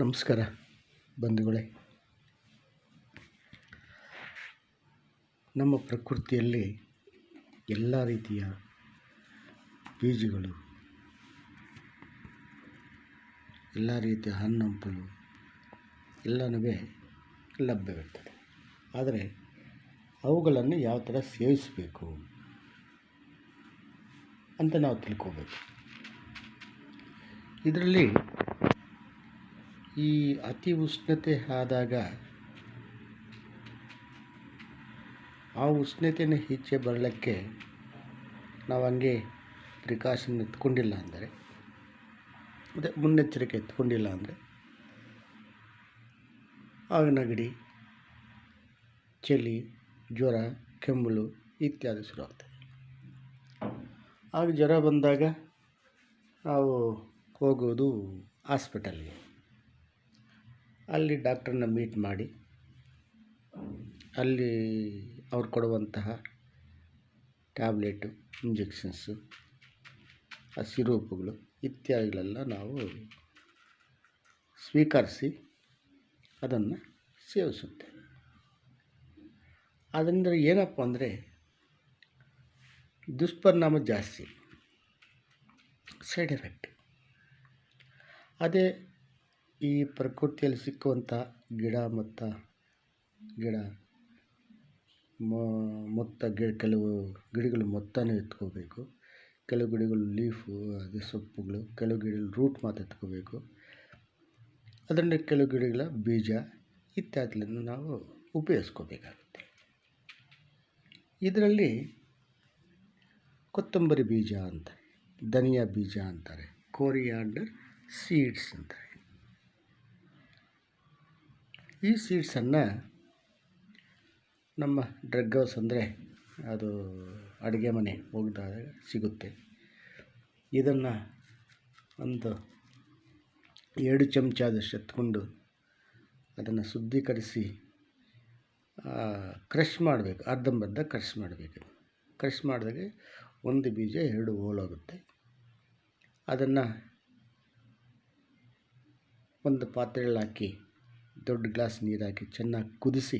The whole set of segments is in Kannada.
ನಮಸ್ಕಾರ, ಬಂಧುಗಳೇ. ನಮ್ಮ ಪ್ರಕೃತಿಯಲ್ಲಿ ಎಲ್ಲ ರೀತಿಯ ಬೀಜಗಳು, ಎಲ್ಲ ರೀತಿಯ ಹಣ್ಣಂಪಲು ಎಲ್ಲನೂ ಲಭ್ಯವಿರ್ತದೆ. ಆದರೆ ಅವುಗಳನ್ನು ಯಾವ ಥರ ಸೇವಿಸಬೇಕು ಅಂತ ನಾವು ತಿಳ್ಕೋಬೇಕು. ಇದರಲ್ಲಿ ಈ ಅತಿ ಉಷ್ಣತೆ ಆದಾಗ ಆ ಉಷ್ಣತೆಯನ್ನು ಈಚೆ ಬರಲಿಕ್ಕೆ ನಾವು ಹಂಗೆ ಪ್ರಿಕಾಷನ್ ಎತ್ಕೊಂಡಿಲ್ಲ ಅಂದರೆ, ಮತ್ತು ಮುನ್ನೆಚ್ಚರಿಕೆ ಎತ್ಕೊಂಡಿಲ್ಲ ಅಂದರೆ, ಆಗ ನೆಗಡಿ, ಚಳಿ, ಜ್ವರ, ಕೆಮ್ಮಲು ಇತ್ಯಾದಿ ಶುರುವಾಗ್ತದೆ ಆಗ ಜ್ವರ ಬಂದಾಗ ನಾವು ಹೋಗೋದು ಹಾಸ್ಪಿಟಲ್ಗೆ. ಅಲ್ಲಿ ಡಾಕ್ಟ್ರನ್ನ ಮೀಟ್ ಮಾಡಿ, ಅಲ್ಲಿ ಅವ್ರು ಕೊಡುವಂತಹ ಟ್ಯಾಬ್ಲೆಟು, ಇಂಜೆಕ್ಷನ್ಸು, ಆ ಸಿರೂಪುಗಳು ಇತ್ಯಾದಿಗಳೆಲ್ಲ ನಾವು ಸ್ವೀಕರಿಸಿ ಅದನ್ನು ಸೇವಿಸುತ್ತೇವೆ. ಅದರಿಂದ ಏನಪ್ಪ ಅಂದರೆ ದುಷ್ಪರಿಣಾಮ ಜಾಸ್ತಿ, ಸೈಡ್ ಎಫೆಕ್ಟ್. ಅದೇ ಈ ಪ್ರಕೃತಿಯಲ್ಲಿ ಸಿಕ್ಕುವಂಥ ಗಿಡ ಮತ್ತು ಗಿಡ ಮೊತ್ತ ಗಿ, ಕೆಲವು ಗಿಡಗಳು ಮೊತ್ತನೇ ಎತ್ಕೋಬೇಕು. ಕೆಲವು ಗಿಡಗಳು ಲೀಫು, ಅದು ಸೊಪ್ಪುಗಳು, ಕೆಲವು ಗಿಡಗಳು ರೂಟ್ ಮಾತ್ರ ಎತ್ಕೋಬೇಕು. ಅದರಿಂದ ಕೆಲವು ಗಿಡಗಳ ಬೀಜ ಇತ್ಯಾದಿಗಳನ್ನು ನಾವು ಉಪಯೋಗಿಸ್ಕೋಬೇಕಾಗುತ್ತೆ. ಇದರಲ್ಲಿ ಕೊತ್ತಂಬರಿ ಬೀಜ ಅಂತಾರೆ ಧನಿಯಾ ಬೀಜ ಅಂತಾರೆ, ಕೋರಿಯಾಂಡರ್ ಸೀಡ್ಸ್ ಅಂತಾರೆ. ಈ ಸೀಡ್ಸನ್ನು ನಮ್ಮ ಡ್ರಗ್ ಹೌಸ್ ಅಂದರೆ ಅದು ಅಡುಗೆ ಮನೆ ಹೋಗಿದಾಗ ಸಿಗುತ್ತೆ. ಇದನ್ನು ಒಂದು ಎರಡು ಚಮಚ ಆದಷ್ಟು ಎತ್ಕೊಂಡು ಅದನ್ನು ಶುದ್ಧೀಕರಿಸಿ ಕ್ರಷ್ ಮಾಡಬೇಕು, ಅರ್ಧಂಬರ್ಧ ಕ್ರಷ್ ಮಾಡಬೇಕು. ಕ್ರಷ್ ಮಾಡಿದಾಗ ಒಂದು ಬೀಜ ಎರಡು ಹೋಲಾಗುತ್ತೆ. ಅದನ್ನು ಒಂದು ಪಾತ್ರೆಯಲ್ಲಿ ಹಾಕಿ ದೊಡ್ಡ ಗ್ಲಾಸ್ ನೀರು ಹಾಕಿ ಚೆನ್ನಾಗಿ ಕುದಿಸಿ.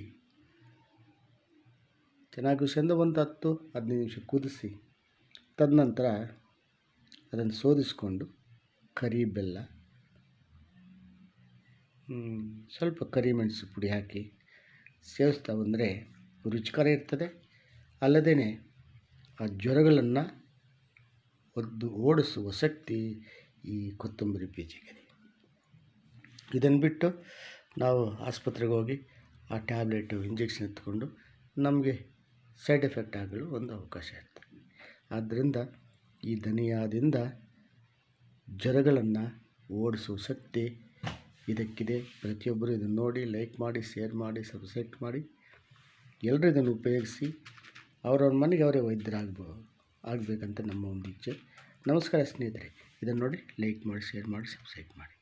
ಚೆನ್ನಾಗಿ ಕುದಿಸ್ಕೊಂಡು ಒಂದು ಹತ್ತು ಹದಿನೈದು ನಿಮಿಷ ಕುದಿಸಿ. ತದನಂತರ ಅದನ್ನು ಶೋಧಿಸ್ಕೊಂಡು ಕರಿ ಬೆಲ್ಲ ಸ್ವಲ್ಪ ಕರಿಮೆಣಸು ಪುಡಿ ಹಾಕಿ ಸೇವಿಸ್ತಾ ಬಂದರೆ ರುಚಿಕರ ಇರ್ತದೆ. ಅಲ್ಲದೇ ಆ ಜ್ವರಗಳನ್ನು ಒದ್ದು ಓಡಿಸುವ ಶಕ್ತಿ ಈ ಕೊತ್ತಂಬರಿ ಬೀಜಕ್ಕೆ ಇದನ್ನು ಬಿಟ್ಟು ನಾವು ಆಸ್ಪತ್ರೆಗೆ ಹೋಗಿ ಆ ಟ್ಯಾಬ್ಲೆಟು, ಇಂಜೆಕ್ಷನ್ ಎತ್ಕೊಂಡು ನಮಗೆ ಸೈಡ್ ಎಫೆಕ್ಟ್ ಆಗಲು ಒಂದು ಅವಕಾಶ ಇರ್ತದೆ. ಆದ್ದರಿಂದ ಈ ಧನಿಯಾದಿಂದ ಜ್ವರಗಳನ್ನು ಓಡಿಸುವ ಶಕ್ತಿ ಇದಕ್ಕಿದೆ. ಪ್ರತಿಯೊಬ್ಬರು ಇದನ್ನು ನೋಡಿ, ಲೈಕ್ ಮಾಡಿ, ಶೇರ್ ಮಾಡಿ, ಸಬ್ಸ್ಕ್ರೈಬ್ ಮಾಡಿ. ಎಲ್ಲರೂ ಇದನ್ನು ಉಪಯೋಗಿಸಿ ಅವರವ್ರ ಮನೆಗೆ ಅವರೇ ವೈದ್ಯರಾಗ್ಬೋ, ಆಗಬೇಕಂತ ನಮ್ಮ ಒಂದು ಇಚ್ಛೆ. ನಮಸ್ಕಾರ ಸ್ನೇಹಿತರೆ, ಇದನ್ನು ನೋಡಿ ಲೈಕ್ ಮಾಡಿ, ಶೇರ್ ಮಾಡಿ, ಸಬ್ಸ್ಕ್ರೈಬ್ ಮಾಡಿ.